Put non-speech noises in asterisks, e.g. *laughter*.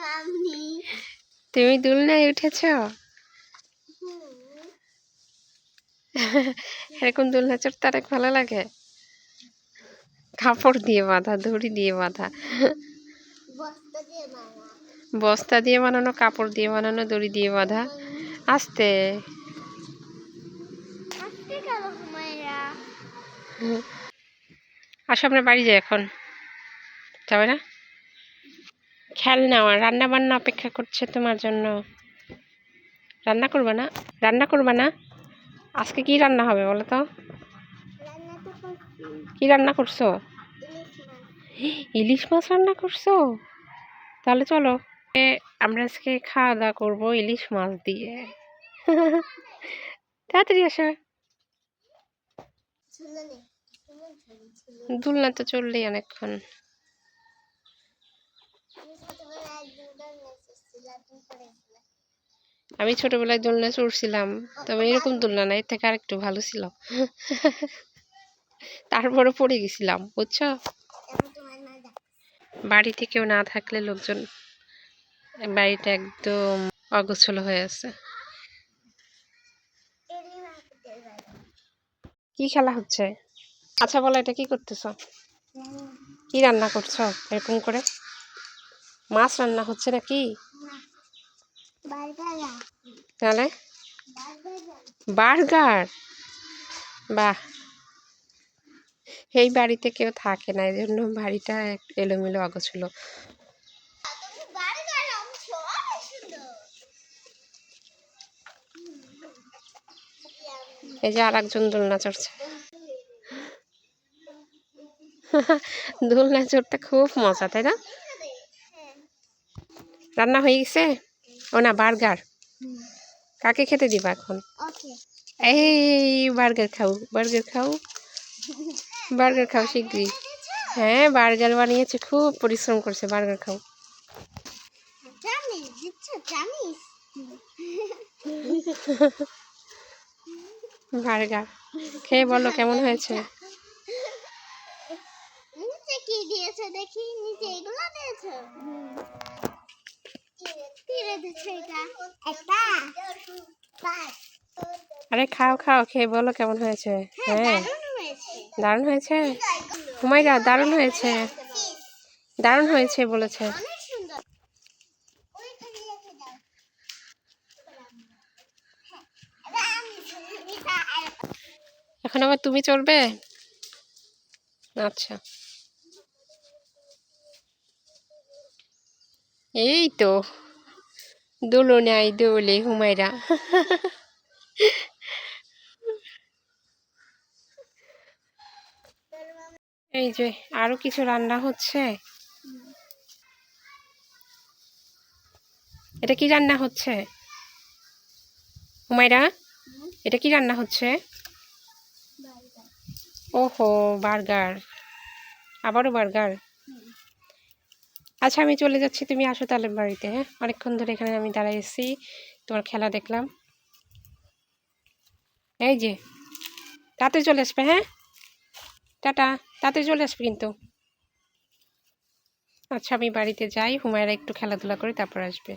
Mummy তুমি দুলনায় উঠেছ? এরকম দোলনা চড়তে অনেক ভালো লাগে? কাপড় দিয়ে বাঁধা দড়ি দিয়ে বাঁধা। বস্তা দিয়ে বানানো কাপড় দিয়ে বানানো দড়ি দিয়ে বাঁধা। আসতে। আসো আমরা বাড়ি যাই এখন। যাবে না? খেয়াল না আমার। রান্না বান্না অপেক্ষা করছে তোমার জন্য। রান্না করবে না? রান্না করবে না? আজকে কি রান্না হবে বলো তো? কি রান্না করছ? ইলিশ মাছ রান্না করছ? তাহলে চলো। আমরা আজকে খাওয়া দাওয়া করব ইলিশ মাছ দিয়ে। *laughs* তাড়াতাড়ি আসো। দুলনা তো চললেই অনেকক্ষণ। আমি ছোটবেলায় দোলনা চড়ছিলাম তবে এরকম দোলনা না, এর থেকে আরেকটু ভালো ছিল। তারপরে পড়ে গেছিলাম, বুঝছ? বাড়িতে কেউ না থাকলে লোকজন বাড়িটা একদম অগোছলো হয়ে আছে। কি খেলা হচ্ছে? আচ্ছা বলো, এটা কি করতেছো? কি রান্না করছ, এরকম করে? মাছ রান্না হচ্ছে নাকি? তাহলে? বার্গার। বাহ। এই বাড়িতে কেউ থাকে না এই জন্য বাড়িটা এলোমেলো অগোছলো। এই যে আর একজন দোলনা চড়ছে। *laughs* দোলনা চড়তে খুব মজা তাই না? হ্যাঁ। রান্না হয়ে গেছে? ও না বার্গার। কাকে খেতে দিবা এখন? এই বার্গার খাও বার্গার খাও। বার্গার খাও শিগগিরই হ্যাঁ বার্গার বানিয়েছে খুব পরিশ্রম করছে বার্গার খাও। বার্গার। খেয়ে বলো কেমন হয়েছে? কি দিয়েছ দেখি নিচে এগুলো দিয়েছ তীরে দিচ্ছে এটা একটা পাঁচ আরে খাও খাও খেয়ে বলো কেমন হয়েছে? হ্যাঁ হ্যাঁ। দারুণ হয়েছে। হুমাইরা দারুণ হয়েছে। দারুণ হয়েছে বলেছে। এখন আবার তুমি চলবে? আচ্ছা। এই তো। দোলো নাই দোলে হুমায়রা। এই যে আরও কিছু রান্না হচ্ছে? এটা কি রান্না হচ্ছে? হুমায়রা এটা কি রান্না হচ্ছে। ওহো বার্গার। আবারও বার্গার? আচ্ছা আমি চলে যাচ্ছি। তুমি আসো তাহলে বাড়িতে হ্যাঁ? অনেকক্ষণ ধরে এখানে আমি দাঁড়ায় এসেছি তোমার খেলা দেখলাম। এই যে, তাতে চলে আসবে হ্যাঁ? টাটা, তাতে চলে আসবে কিন্তু। আচ্ছা আমি বাড়িতে যাই, হুমায়রা একটু খেলাধুলা করে তারপর আসবে।